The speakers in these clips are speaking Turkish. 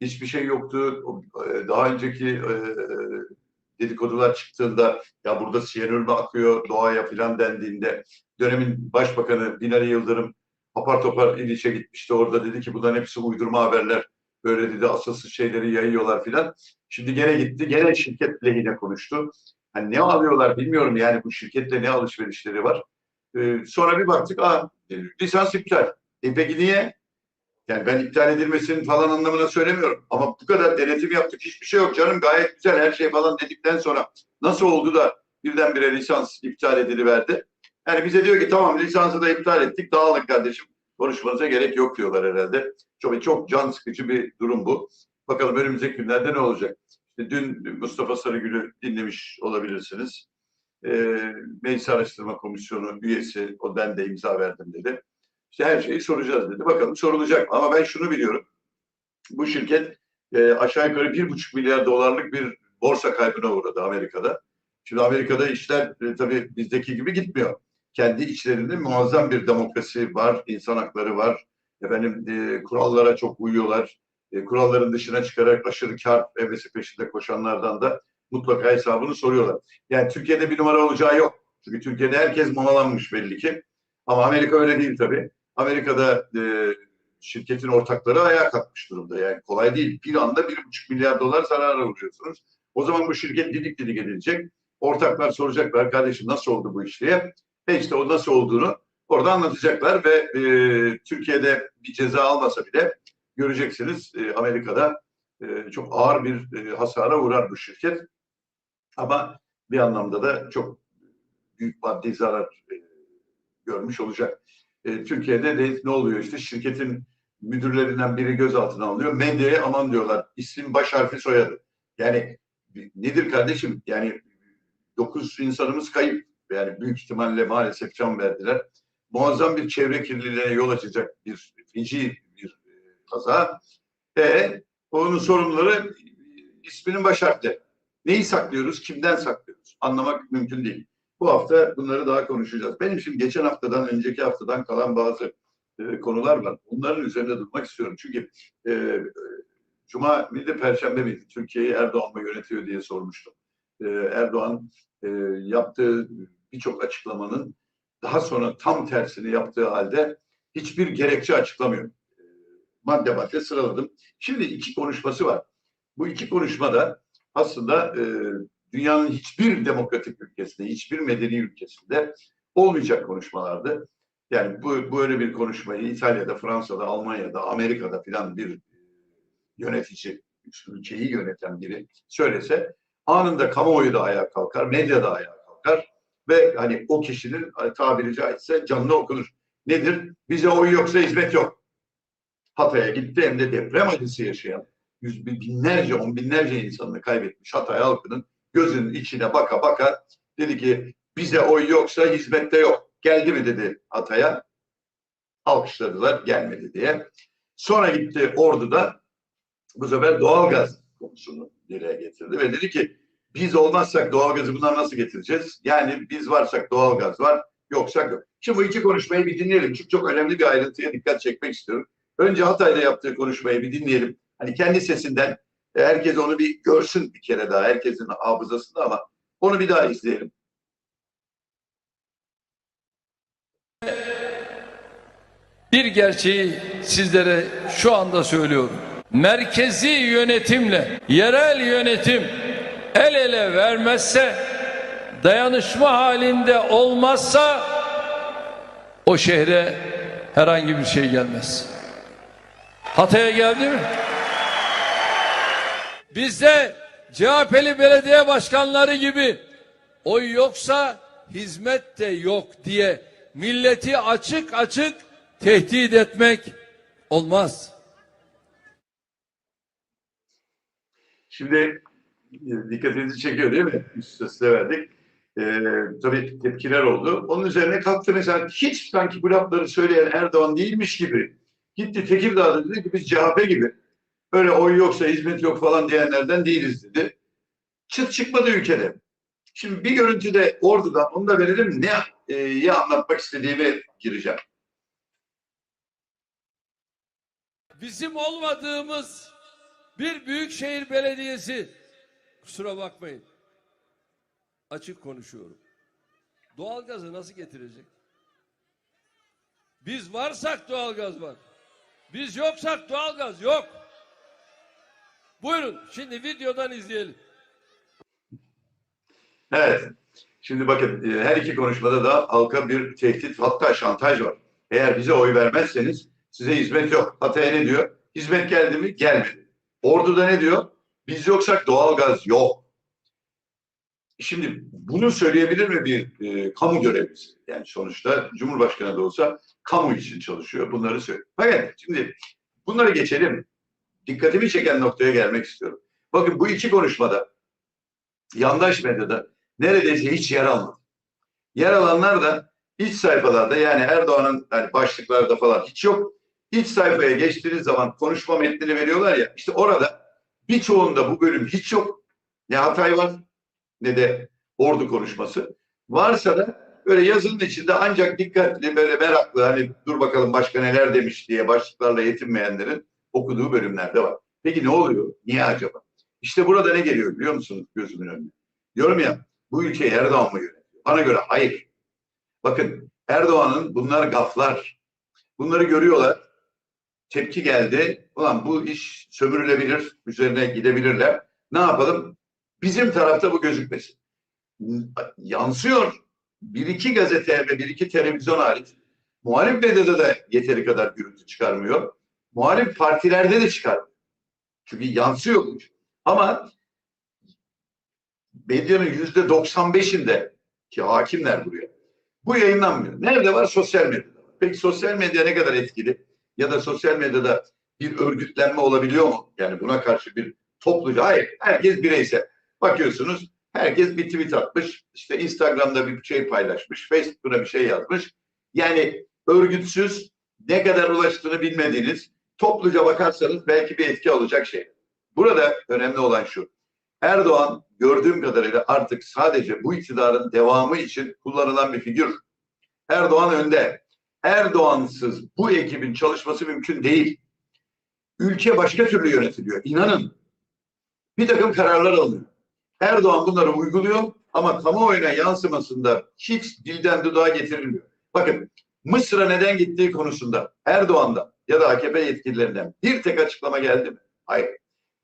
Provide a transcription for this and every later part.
hiçbir şey yoktu. E, Daha önceki e, dedikodular çıktığında ya burada siyanür mü akıyor doğaya filan dendiğinde dönemin başbakanı Binali Yıldırım apar topar İliç'e gitmişti. Orada dedi ki bunların hepsi uydurma haberler. Böyle dedi asılsız şeyleri yayıyorlar filan. Şimdi gene gitti. Gene şirket lehine konuştu. Hani ne alıyorlar bilmiyorum yani bu şirketle ne alışverişleri var. Ee, sonra bir baktık aa e, lisans iptal. E peki niye? Yani ben iptal edilmesinin falan anlamına söylemiyorum. Ama bu kadar denetim yaptık. Hiçbir şey yok canım. Gayet güzel her şey falan dedikten sonra nasıl oldu da birdenbire lisans iptal ediliverdi? Yani bize diyor ki tamam lisansı da iptal ettik. Dağılın kardeşim. Konuşmanıza gerek yok diyorlar herhalde. Çok, çok can sıkıcı bir durum bu. Bakalım önümüzdeki günlerde ne olacak? İşte dün Mustafa Sarıgül'ü dinlemiş olabilirsiniz. Ee, Meclis Araştırma Komisyonu üyesi, o ben de imza verdim dedi. İşte her şeyi soracağız dedi. Bakalım sorulacak mı? Ama ben şunu biliyorum. Bu şirket e, aşağı yukarı bir buçuk milyar dolarlık bir borsa kaybına uğradı Amerika'da. Şimdi Amerika'da işler e, tabii bizdeki gibi gitmiyor. Kendi içlerinde muazzam bir demokrasi var, insan hakları var. Efendim e, kurallara çok uyuyorlar. E, kuralların dışına çıkarak aşırı kar evresi peşinde koşanlardan da mutlaka hesabını soruyorlar. Yani Türkiye'de bir numara olacağı yok. Çünkü Türkiye'de herkes mamalanmış belli ki. Ama Amerika öyle değil tabii. Amerika'da e, şirketin ortakları ayağa kalkmış durumda. Yani kolay değil. Bir anda bir buçuk milyar dolar zarara uğruyorsunuz. O zaman bu şirket didik didik edilecek. Ortaklar soracaklar kardeşim nasıl oldu bu iş diye. E işte o nasıl olduğunu orada anlatacaklar ve e, Türkiye'de bir ceza almasa bile göreceksiniz e, Amerika'da e, çok ağır bir e, hasara uğrar bu şirket. Ama bir anlamda da çok büyük maddi zarar e, görmüş olacak. E, Türkiye'de de ne oluyor işte şirketin müdürlerinden biri gözaltına alınıyor. Medyaya aman diyorlar. İsim, baş harfi, soyadı. Yani nedir kardeşim? Yani dokuz insanımız kayıp. Yani büyük ihtimalle maalesef can verdiler. Muazzam bir çevre kirliliğine yol açacak bir feci bir e, kaza. E onun sorumluları isminin baş harfleri. Neyi saklıyoruz? Kimden saklıyoruz? Anlamak mümkün değil. Bu hafta bunları daha konuşacağız. Benim şimdi geçen haftadan, önceki haftadan kalan bazı e, konular var. Bunların üzerinde durmak istiyorum. Çünkü e, Cuma miydi, Perşembe miydi? Türkiye'yi Erdoğan mı yönetiyor diye sormuştum. E, Erdoğan e, yaptığı birçok açıklamanın daha sonra tam tersini yaptığı halde hiçbir gerekçe açıklamıyor. E, madde madde sıraladım. Şimdi iki konuşması var. Bu iki konuşmada aslında e, dünyanın hiçbir demokratik ülkesinde, hiçbir medeni ülkesinde olmayacak konuşmalardı. Yani bu böyle bir konuşmayı İtalya'da, Fransa'da, Almanya'da, Amerika'da filan bir e, yönetici, ülkeyi yöneten biri söylese anında kamuoyu da ayağa kalkar, medya da ayağa kalkar ve hani o kişinin tabiri caizse canlı okunur. Nedir? Bize oy yoksa hizmet yok. Hatay'a gitti hem de deprem acısı yaşayan yüz binlerce, on binlerce insanını kaybetmiş Hatay halkının gözünün içine baka baka dedi ki bize oy yoksa hizmette yok. Geldi mi dedi Hatay'a. Alkışladılar gelmedi diye. Sonra gitti Ordu'da bu sefer doğalgaz konusunu dile getirdi ve dedi ki biz olmazsak doğalgazı bundan nasıl getireceğiz? Yani biz varsak doğalgaz var, yoksak yok. Şimdi bu iki konuşmayı bir dinleyelim. Çünkü çok önemli bir ayrıntıya dikkat çekmek istiyorum. Önce Hatay'da yaptığı konuşmayı bir dinleyelim. Hani kendi sesinden herkes onu bir görsün bir kere daha. Herkesin hafızasında ama onu bir daha izleyelim. Bir gerçeği sizlere şu anda söylüyorum. Merkezi yönetimle yerel yönetim el ele vermezse, dayanışma halinde olmazsa o şehre herhangi bir şey gelmez. Hatay'a geldi mi? Bizde CHP'li belediye başkanları gibi oy yoksa hizmet de yok diye milleti açık açık tehdit etmek olmaz. Şimdi e, dikkatinizi çekiyor değil mi? Üst üste verdik. Ee, tabii tepkiler oldu. Onun üzerine kalktı mesela hiç sanki bu lafları söyleyen Erdoğan değilmiş gibi. Gitti Tekirdağ'da dedi ki biz CHP gibi. Öyle oy yoksa hizmet yok falan diyenlerden değiliz dedi. Çıt çıkmadı ülkede. Şimdi bir görüntüde ordudan onu da verelim ne e, ya anlatmak istediğimi gireceğim. Bizim olmadığımız bir büyükşehir belediyesi kusura bakmayın. Açık konuşuyorum. Doğalgazı nasıl getirecek? Biz varsak doğalgaz var. Biz yoksak doğalgaz yok. Buyurun şimdi videodan izleyelim. Evet. Şimdi bakın e, her iki konuşmada da halka bir tehdit hatta şantaj var. Eğer bize oy vermezseniz size hizmet yok. Hatay'a ne diyor? Hizmet geldi mi? Gelmedi. Ordu'da ne diyor? Biz yoksak doğalgaz yok. Şimdi bunu söyleyebilir mi bir e, kamu görevlisi? Yani sonuçta Cumhurbaşkanı da olsa kamu için çalışıyor. Bunları söylüyor. Fakat şimdi bunları geçelim. Dikkatimi çeken noktaya gelmek istiyorum. Bakın bu iki konuşmada yandaş medyada neredeyse hiç yer almadı. Yer alanlar da iç sayfalarda yani Erdoğan'ın yani başlıklarda falan hiç yok. İç sayfaya geçtiğiniz zaman konuşma metnini veriyorlar ya işte orada birçoğunda bu bölüm hiç yok. Ne Hatay var ne de ordu konuşması. Varsa da böyle yazının içinde ancak dikkatli böyle meraklı hani dur bakalım başka neler demiş diye başlıklarla yetinmeyenlerin okuduğu bölümlerde var. Peki ne oluyor? Niye acaba? İşte burada ne geliyor biliyor musunuz gözümün önüne? Diyorum ya bu ülkeyi Erdoğan mı yönetiyor? Bana göre hayır. Bakın Erdoğan'ın bunlar gaflar. Bunları görüyorlar. Tepki geldi. Ulan bu iş sömürülebilir. Üzerine gidebilirler. Ne yapalım? Bizim tarafta bu gözükmesin. Yansıyor. Bir iki gazete ve bir iki televizyon hariç muhalif medyada da yeteri kadar gürültü çıkarmıyor. Muhalif partilerde de çıkarmıyor. Çünkü yansıyor bu. Ama medyanın yüzde 95'inde ki hakimler buraya. Bu yayınlanmıyor. Nerede var? Sosyal medyada. Peki sosyal medya ne kadar etkili? Ya da sosyal medyada bir örgütlenme olabiliyor mu? Yani buna karşı bir topluca. Hayır. Herkes bireysel. Bakıyorsunuz herkes bir tweet atmış. işte Instagram'da bir şey paylaşmış. Facebook'ta bir şey yazmış. Yani örgütsüz ne kadar ulaştığını bilmediğiniz topluca bakarsanız belki bir etki alacak şey. Burada önemli olan şu. Erdoğan gördüğüm kadarıyla artık sadece bu iktidarın devamı için kullanılan bir figür. Erdoğan önde. Erdoğansız bu ekibin çalışması mümkün değil. Ülke başka türlü yönetiliyor. İnanın. Bir takım kararlar alınıyor. Erdoğan bunları uyguluyor ama kamuoyuna yansımasında hiç dilden dudağa getirilmiyor. Bakın Mısır'a neden gittiği konusunda Erdoğan'dan ya da AKP yetkililerinden bir tek açıklama geldi mi? Hayır.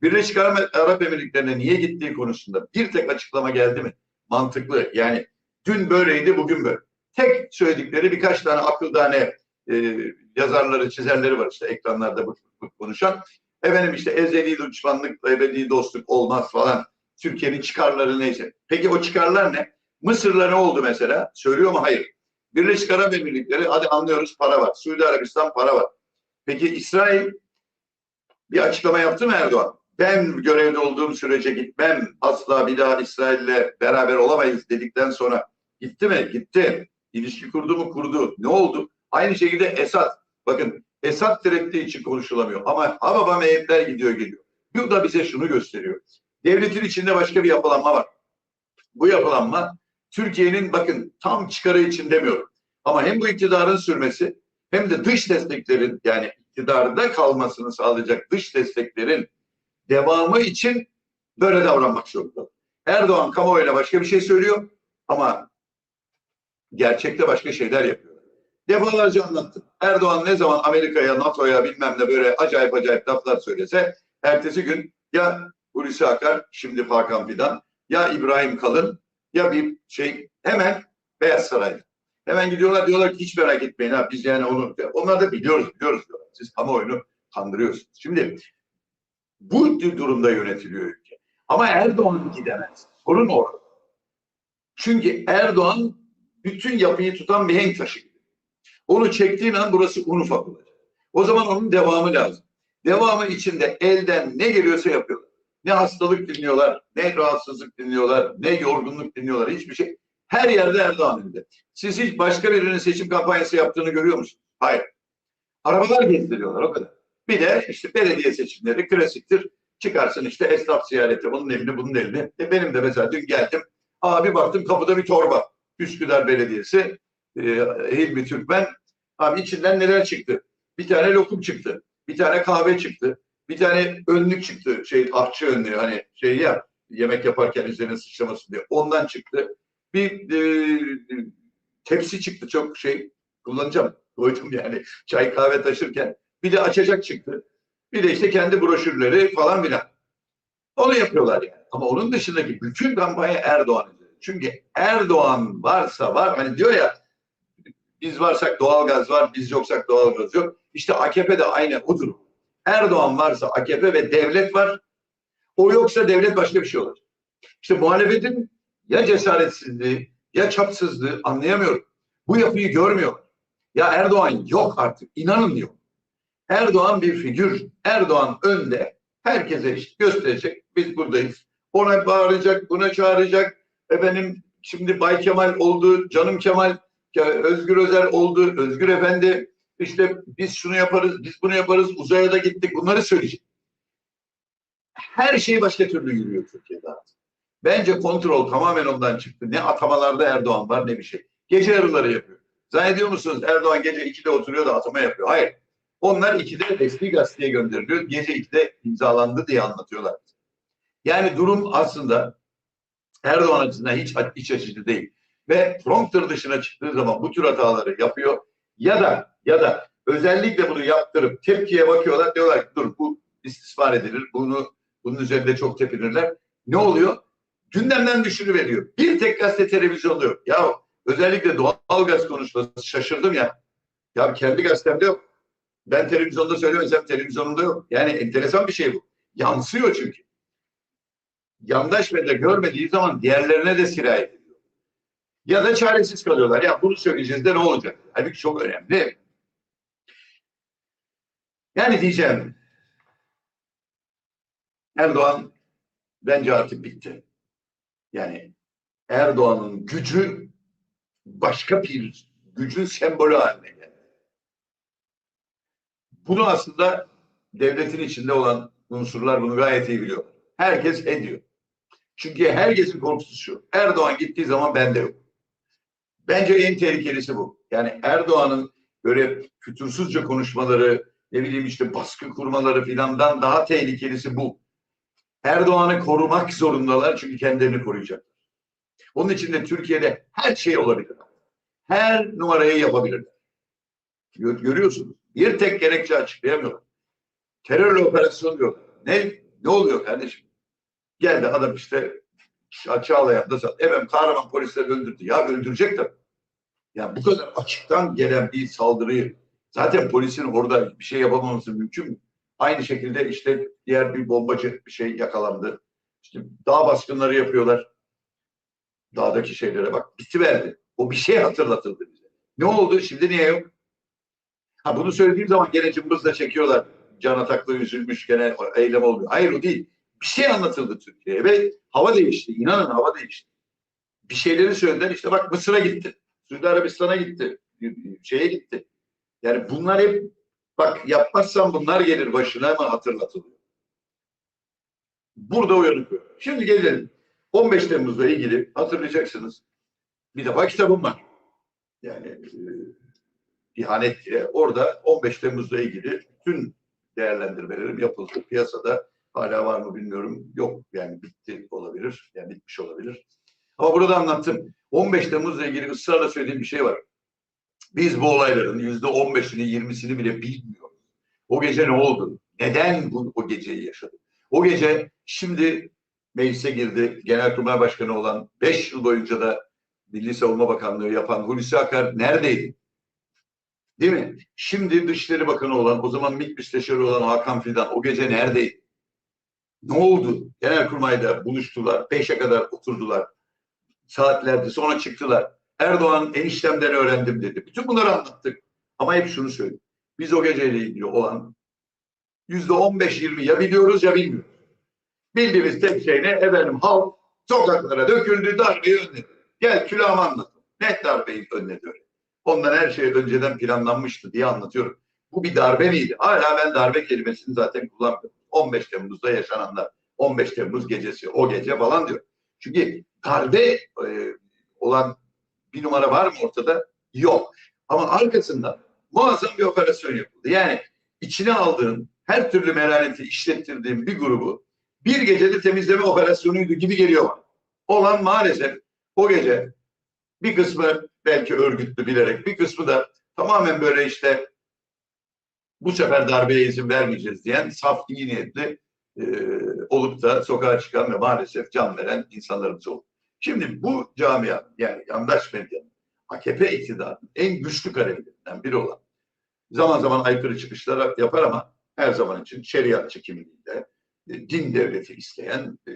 Birleşik Arap Emirlikleri'ne niye gittiği konusunda bir tek açıklama geldi mi? Mantıklı. Yani dün böyleydi, bugün böyle. Tek söyledikleri birkaç tane akıldane e, yazarları, çizerleri var işte ekranlarda bu, bu konuşan. Efendim işte ezeli düşmanlık, ebedi dostluk olmaz falan. Türkiye'nin çıkarları neyse. Peki o çıkarlar ne? Mısır'la ne oldu mesela? Söylüyor mu? Hayır. Birleşik Arap Emirlikleri hadi anlıyoruz para var. Suudi Arabistan para var. Peki İsrail bir açıklama yaptı mı Erdoğan? Ben görevde olduğum sürece gitmem. Asla bir daha İsrail'le beraber olamayız dedikten sonra gitti mi? Gitti. İlişki kurdu mu? Kurdu. Ne oldu? Aynı şekilde Esad. Bakın Esad direttiği için konuşulamıyor. Ama Hababa meyetler gidiyor geliyor. Bu da bize şunu gösteriyor. Devletin içinde başka bir yapılanma var. Bu yapılanma Türkiye'nin bakın tam çıkarı için demiyorum. Ama hem bu iktidarın sürmesi hem de dış desteklerin yani iktidarda kalmasını sağlayacak dış desteklerin devamı için böyle davranmak zorunda. Erdoğan kamuoyuna başka bir şey söylüyor ama gerçekte başka şeyler yapıyor. Defalarca anlattım. Erdoğan ne zaman Amerika'ya, NATO'ya bilmem ne böyle acayip acayip laflar söylese ertesi gün ya Hulusi Akar, şimdi Hakan Fidan, ya İbrahim Kalın ya bir şey hemen Beyaz Saray'da. Hemen gidiyorlar diyorlar ki hiç merak etmeyin ha biz yani onu onlar da biliyoruz biliyoruz diyorlar. Siz kamuoyunu kandırıyorsunuz. Şimdi bu durumda yönetiliyor ülke. Ama Erdoğan gidemez. Sorun orada. Çünkü Erdoğan bütün yapıyı tutan bir henk taşı gibi. Onu çektiğin an burası un ufak olacak. O zaman onun devamı lazım. Devamı içinde elden ne geliyorsa yapıyorlar. Ne hastalık dinliyorlar, ne rahatsızlık dinliyorlar, ne yorgunluk dinliyorlar, hiçbir şey. Her yerde Erdoğan önünde. Siz hiç başka birinin seçim kampanyası yaptığını görüyor musunuz? Hayır. Arabalar gezdiriyorlar o kadar. Bir de işte belediye seçimleri klasiktir. Çıkarsın işte esnaf ziyareti, bunun elini bunun elini. E benim de mesela dün geldim. Abi baktım kapıda bir torba. Üsküdar Belediyesi, e, Hilmi Türkmen. Abi içinden neler çıktı? Bir tane lokum çıktı. Bir tane kahve çıktı. Bir tane önlük çıktı. Şey ahçı önlüğü hani şey ya yemek yaparken üzerine sıçramasın diye. Ondan çıktı. Bir e, tepsi çıktı çok şey kullanacağım. Koydum yani çay kahve taşırken. Bir de açacak çıktı. Bir de işte kendi broşürleri falan filan. Onu yapıyorlar yani. Ama onun dışındaki bütün kampanya Erdoğan. Çünkü Erdoğan varsa var. Hani diyor ya biz varsak doğalgaz var, biz yoksak doğalgaz yok. İşte AKP de aynı o durum. Erdoğan varsa AKP ve devlet var. O yoksa devlet başka bir şey olur. İşte muhalefetin ya cesaretsizliği ya çapsızlığı anlayamıyorum. Bu yapıyı görmüyor. Ya Erdoğan yok artık. inanın yok. Erdoğan bir figür. Erdoğan önde. Herkese işte gösterecek. Biz buradayız. Ona bağıracak, buna çağıracak. Efendim şimdi Bay Kemal oldu, Canım Kemal, Özgür Özel oldu, Özgür Efendi. İşte biz şunu yaparız, biz bunu yaparız, uzaya da gittik. Bunları söyleyecek. Her şey başka türlü yürüyor Türkiye'de artık. Bence kontrol tamamen ondan çıktı. Ne atamalarda Erdoğan var ne bir şey. Gece yarıları yapıyor. Zannediyor musunuz Erdoğan gece 2'de oturuyor da atama yapıyor? Hayır. Onlar 2'de resmi gazeteye gönderiliyor. Gece 2'de imzalandı diye anlatıyorlar. Yani durum aslında Erdoğan açısından hiç iç açıcı değil. Ve prompter dışına çıktığı zaman bu tür hataları yapıyor. Ya da ya da özellikle bunu yaptırıp tepkiye bakıyorlar. Diyorlar ki dur bu istismar edilir. Bunu bunun üzerinde çok tepinirler. Ne oluyor? Gündemden düşürüveriyor. Bir tek gazete televizyonda yok. Ya özellikle doğalgaz konuşması şaşırdım ya. Ya kendi gazetemde yok. Ben televizyonda söylemesem televizyonumda yok. Yani enteresan bir şey bu. Yansıyor çünkü. Yandaş medya görmediği zaman diğerlerine de sirayet ediyor. Ya da çaresiz kalıyorlar. Ya bunu söyleyeceğiz de ne olacak? Halbuki çok önemli. Yani diyeceğim Erdoğan bence artık bitti. Yani Erdoğan'ın gücü başka bir gücün sembolü haline geldi. Bunu aslında devletin içinde olan unsurlar bunu gayet iyi biliyor. Herkes ediyor. Çünkü herkesin korkusu şu. Erdoğan gittiği zaman ben de yok. Bence en tehlikelisi bu. Yani Erdoğan'ın böyle fütursuzca konuşmaları, ne bileyim işte baskı kurmaları filandan daha tehlikelisi bu. Erdoğan'ı korumak zorundalar çünkü kendilerini koruyacaklar. Onun için de Türkiye'de her şey olabilir. Her numarayı yapabilirler. Gör- Görüyorsunuz. Bir tek gerekçe açıklayamıyorlar. Terörle operasyon diyor. Ne ne oluyor kardeşim? Geldi adam işte Çağlayan'da sat. Evet kahraman polisler öldürdü. Ya öldürecek tabii. Ya bu kadar açıktan gelen bir saldırıyı zaten polisin orada bir şey yapamaması mümkün mü? Aynı şekilde işte diğer bir bombacı bir şey yakalandı. İşte dağ baskınları yapıyorlar. Dağdaki şeylere bak. Bitiverdi. O bir şey hatırlatıldı bize. Ne oldu? Şimdi niye yok? Ha bunu söylediğim zaman gene cımbızla çekiyorlar. Can Ataklı üzülmüş gene eylem olmuyor. Hayır o değil. Bir şey anlatıldı Türkiye'ye ve hava değişti. İnanın hava değişti. Bir şeyleri söylediler. İşte bak Mısır'a gitti. Suudi Arabistan'a gitti. Şeye gitti. Yani bunlar hep bak yapmazsan bunlar gelir başına mı hatırlatılıyor. Burada uyanık. Şimdi gelelim. 15 Temmuz'la ilgili hatırlayacaksınız. Bir defa kitabım var. Yani e, ihanet diye. Orada 15 Temmuz'la ilgili bütün değerlendirmelerim yapıldı. Piyasada hala var mı bilmiyorum. Yok yani bitti olabilir. Yani bitmiş olabilir. Ama burada anlattım. 15 Temmuz'la ilgili ısrarla söylediğim bir şey var. Biz bu olayların yüzde 15'ini 20'sini bile bilmiyoruz. O gece ne oldu? Neden bu, o geceyi yaşadık? O gece şimdi meclise girdi. Genelkurmay Başkanı olan 5 yıl boyunca da Milli Savunma Bakanlığı yapan Hulusi Akar neredeydi? Değil mi? Şimdi Dışişleri Bakanı olan, o zaman MİT Müsteşarı olan Hakan Fidan o gece neredeydi? Ne oldu? Genelkurmay'da buluştular. 5'e kadar oturdular. Saatlerdi. Sonra çıktılar. Erdoğan eniştemden öğrendim dedi. Bütün bunları anlattık. Ama hep şunu söyleyeyim. Biz o geceyle ilgili olan yüzde 15-20 ya biliyoruz ya bilmiyoruz. Bildiğimiz tek şey ne? Efendim halk sokaklara döküldü, darbeyi önledi. Gel külahımı anlat. Net darbeyi önledi. Ondan her şey önceden planlanmıştı diye anlatıyorum. Bu bir darbe miydi? Hala ben darbe kelimesini zaten kullanmıyorum. 15 Temmuz'da yaşananlar. 15 Temmuz gecesi, o gece falan diyor. Çünkü darbe e, olan bir numara var mı ortada? Yok. Ama arkasında muazzam bir operasyon yapıldı. Yani içine aldığın her türlü melaneti işlettirdiğim bir grubu bir gecede temizleme operasyonuydu gibi geliyor bana. Olan maalesef o gece bir kısmı belki örgütlü bilerek, bir kısmı da tamamen böyle işte bu sefer darbeye izin vermeyeceğiz diyen saf iyi niyetli e, olup da sokağa çıkan ve maalesef can veren insanlarımız oldu. Şimdi bu camia yani yandaş medyanın AKP iktidarının en güçlü kalemlerinden biri olan zaman zaman aykırı çıkışlar yapar ama her zaman için şeriatçı kimliğiyle e, din devleti isteyen e,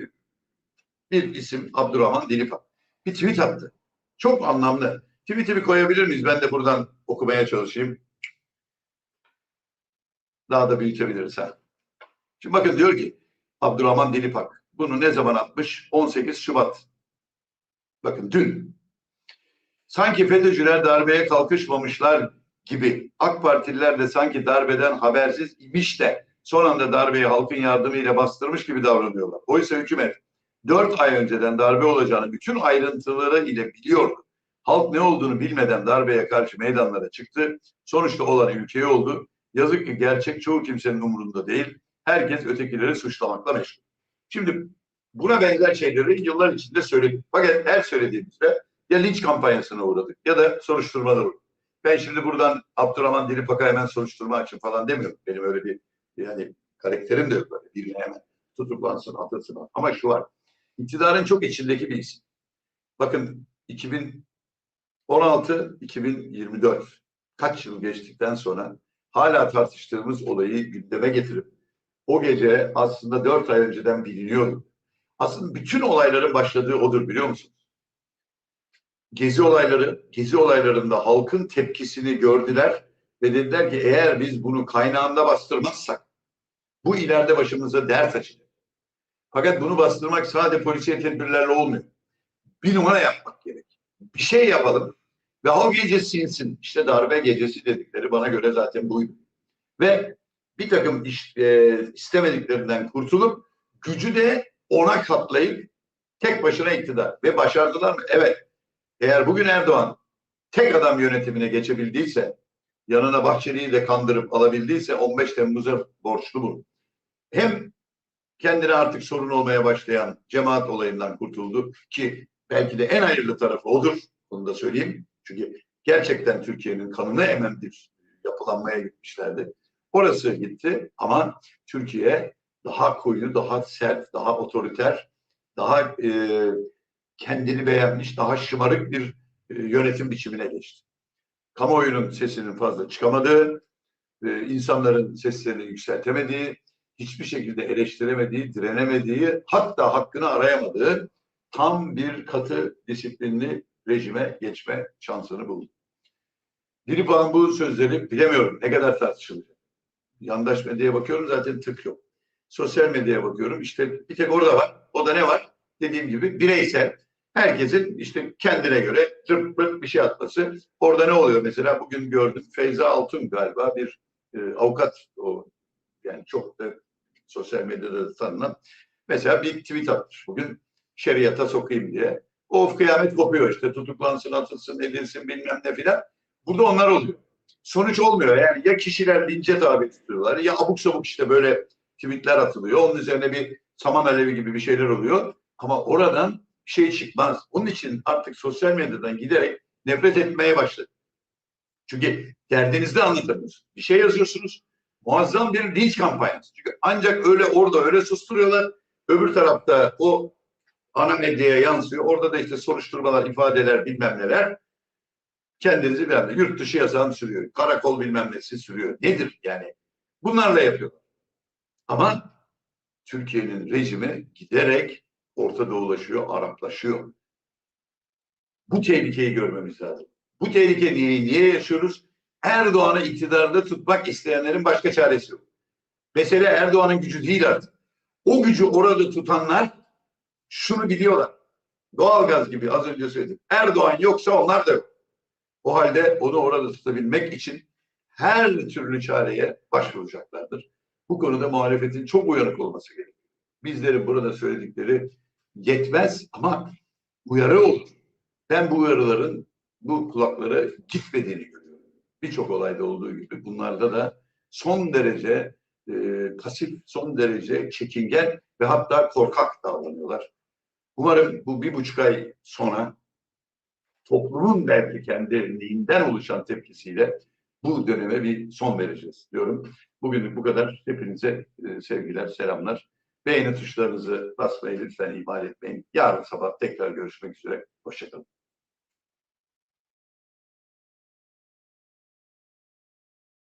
bir isim Abdurrahman Dilipak. Bir tweet attı. Çok anlamlı. Tweet'i bir koyabilir miyiz? Ben de buradan okumaya çalışayım. Daha da büyütebilirsen. Şimdi bakın diyor ki Abdurrahman Dilipak. Bunu ne zaman atmış? 18 Şubat. Bakın dün. Sanki FETÖ'cüler darbeye kalkışmamışlar gibi AK Partililer de sanki darbeden habersiz imiş de son anda darbeyi halkın yardımıyla bastırmış gibi davranıyorlar. Oysa hükümet 4 ay önceden darbe olacağını bütün ayrıntıları ile biliyordu. Halk ne olduğunu bilmeden darbeye karşı meydanlara çıktı. Sonuçta olan ülkeye oldu. Yazık ki gerçek çoğu kimsenin umurunda değil. Herkes ötekileri suçlamakla meşgul. Şimdi buna benzer şeyleri yıllar içinde söyledik. Fakat her söylediğimizde ya linç kampanyasına uğradık ya da soruşturmalar uğradık. Ben şimdi buradan Abdurrahman Dilipak'a hemen soruşturma açın falan demiyorum. Benim öyle bir yani karakterim de yok böyle. Birine hemen tutuklansın, atılsın. Ama şu var. İktidarın çok içindeki bir isim. Bakın 2016-2024 kaç yıl geçtikten sonra hala tartıştığımız olayı gündeme getirip o gece aslında dört ay önceden biliniyordu. Aslında bütün olayların başladığı odur biliyor musunuz? Gezi olayları, gezi olaylarında halkın tepkisini gördüler ve dediler ki eğer biz bunu kaynağında bastırmazsak bu ileride başımıza dert açacak. Fakat bunu bastırmak sadece polisiye tedbirlerle olmuyor. Bir numara yapmak gerek. Bir şey yapalım ve o gece sinsin. İşte darbe gecesi dedikleri bana göre zaten buydu. Ve bir takım iş, e, istemediklerinden kurtulup gücü de ona katlayıp tek başına iktidar. Ve başardılar mı? Evet. Eğer bugün Erdoğan tek adam yönetimine geçebildiyse, yanına Bahçeli'yi de kandırıp alabildiyse 15 Temmuz'a borçlu bu. Hem kendine artık sorun olmaya başlayan cemaat olayından kurtuldu ki belki de en hayırlı tarafı odur. Onu da söyleyeyim. Çünkü gerçekten Türkiye'nin kanını emen bir yapılanmaya gitmişlerdi. Orası gitti ama Türkiye daha koyu, daha sert, daha otoriter, daha e, kendini beğenmiş, daha şımarık bir e, yönetim biçimine geçti. Kamuoyunun sesinin fazla çıkamadığı, e, insanların seslerini yükseltemediği, hiçbir şekilde eleştiremediği, direnemediği, hatta hakkını arayamadığı tam bir katı disiplinli rejime geçme şansını buldu. Dilipağ'ın bu sözleri bilemiyorum ne kadar tartışılacak. Yandaş medyaya bakıyorum zaten tık yok. Sosyal medyaya bakıyorum işte bir tek orada var. O da ne var? Dediğim gibi bireysel. Herkesin işte kendine göre tırp pırt bir şey atması. Orada ne oluyor mesela? Bugün gördüm Feyza Altun galiba bir e, avukat o yani çok da sosyal medyada da tanınan mesela bir tweet atmış bugün şeriata sokayım diye. Of kıyamet kopuyor işte tutuklansın atılsın edilsin bilmem ne filan. Burada onlar oluyor. Sonuç olmuyor yani ya kişiler lince tabi tutuyorlar ya abuk sabuk işte böyle tweetler atılıyor. Onun üzerine bir saman alevi gibi bir şeyler oluyor. Ama oradan şey çıkmaz. Onun için artık sosyal medyadan giderek nefret etmeye başladı. Çünkü derdinizde anlatamıyorsunuz. Bir şey yazıyorsunuz. Muazzam bir linç kampanyası. Çünkü ancak öyle orada öyle susturuyorlar. Öbür tarafta o ana medyaya yansıyor. Orada da işte soruşturmalar, ifadeler bilmem neler. Kendinizi beğenin. Yurt dışı yazan sürüyor. Karakol bilmem nesi sürüyor. Nedir yani? Bunlarla yapıyorlar. Ama Türkiye'nin rejimi giderek Orta Doğulaşıyor, Araplaşıyor. Bu tehlikeyi görmemiz lazım. Bu tehlike niye, niye yaşıyoruz? Erdoğan'ı iktidarda tutmak isteyenlerin başka çaresi yok. Mesele Erdoğan'ın gücü değil artık. O gücü orada tutanlar şunu biliyorlar. Doğalgaz gibi az önce söyledim. Erdoğan yoksa onlar da yok. O halde onu orada tutabilmek için her türlü çareye başvuracaklardır. Bu konuda muhalefetin çok uyanık olması gerekiyor. Bizlerin burada söyledikleri yetmez ama uyarı olur. Ben bu uyarıların bu kulaklara gitmediğini görüyorum. Birçok olayda olduğu gibi bunlarda da son derece e, pasif, son derece çekingen ve hatta korkak davranıyorlar. Umarım bu bir buçuk ay sonra toplumun belki kendiliğinden oluşan tepkisiyle bu döneme bir son vereceğiz diyorum. Bugünlük bu kadar. Hepinize e, sevgiler, selamlar. Beğeni tuşlarınızı basmayı lütfen ihmal etmeyin. Yarın sabah tekrar görüşmek üzere. Hoşçakalın.